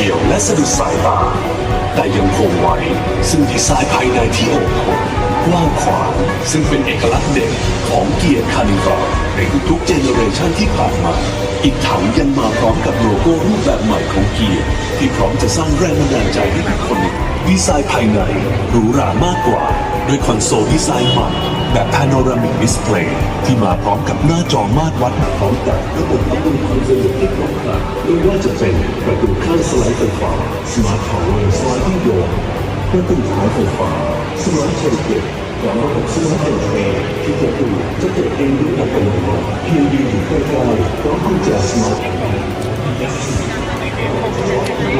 ฉียวและสะดุดสายตา แต่ยังคงไว้ซึ่งดีไซน์ภายในที่อบอุ่น กว้างขวางซึ่งเป็นเอกลักษณ์เด่นของเกียร์คานิวาในทุกๆเจเนอเรชันที่ผ่านมา อีกทั้งยังมาพร้อมกับโลโก้รูปแบบใหม่ของเกียร์ที่พร้อมจะสร้างแรงบันดาลใจให้ทุกคนดีไซน์ภายในหรูหรามากกว่า ด้วยคอนโซลดีไซน์ใหม่แบบพาโนรามิกดิสเพลย์ที่มาพร้อมกับหน้าจอมาตรวัดพร้อมกับระบบอำนวยความสะดวกที่ครบครันไม่ว่าจะเป็นประตูข้างสไลด์ไฟฟ้า Smart Power Sliding Door ประตูท้ายไฟฟ้า Smart c h a n g e พร้อมระบบ Smart Control ที่ประตูจะเปิดเองด้วยอัตโนมัติเพียงยืนอยู่ใกล้ๆพร้อมกุญแจ Smart อ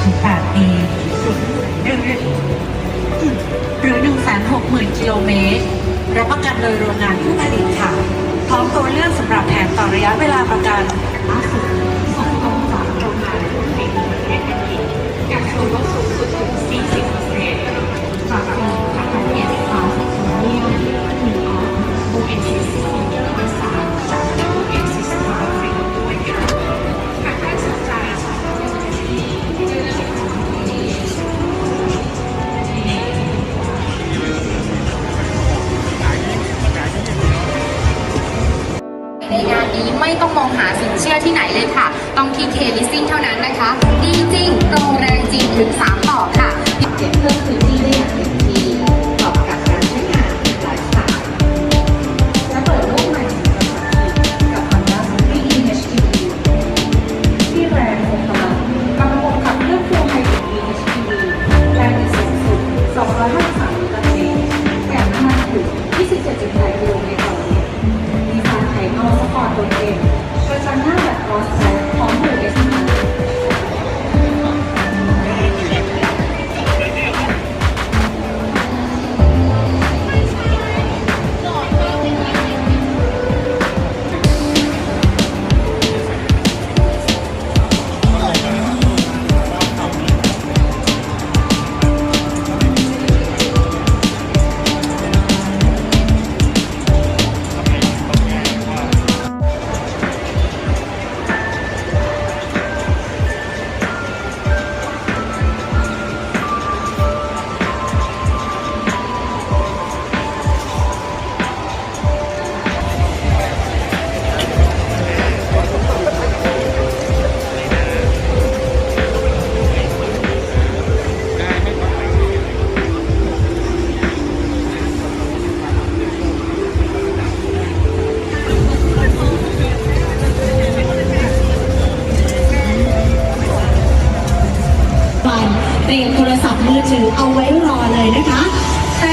0-8 ปีหรือหรือ 160,000 กิโลเมตร รับประกันโดยโรงงานผู้ผลิตค่ะ พร้อมตัวเลือกสำหรับแผนต่อระยะเวลาประกัน ไม่ต้องมองหาสินเชื่อที่ไหนเลยค่ะ ต้องที่เคลิซิ่งเท่านั้นนะคะ ดีจริง ตรงแรงจริงถึง 3 ต่อค่ะเก็บเพิ่มพื้นที่ได้อย่างเต็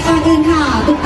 ก่อนอื่นค่ะ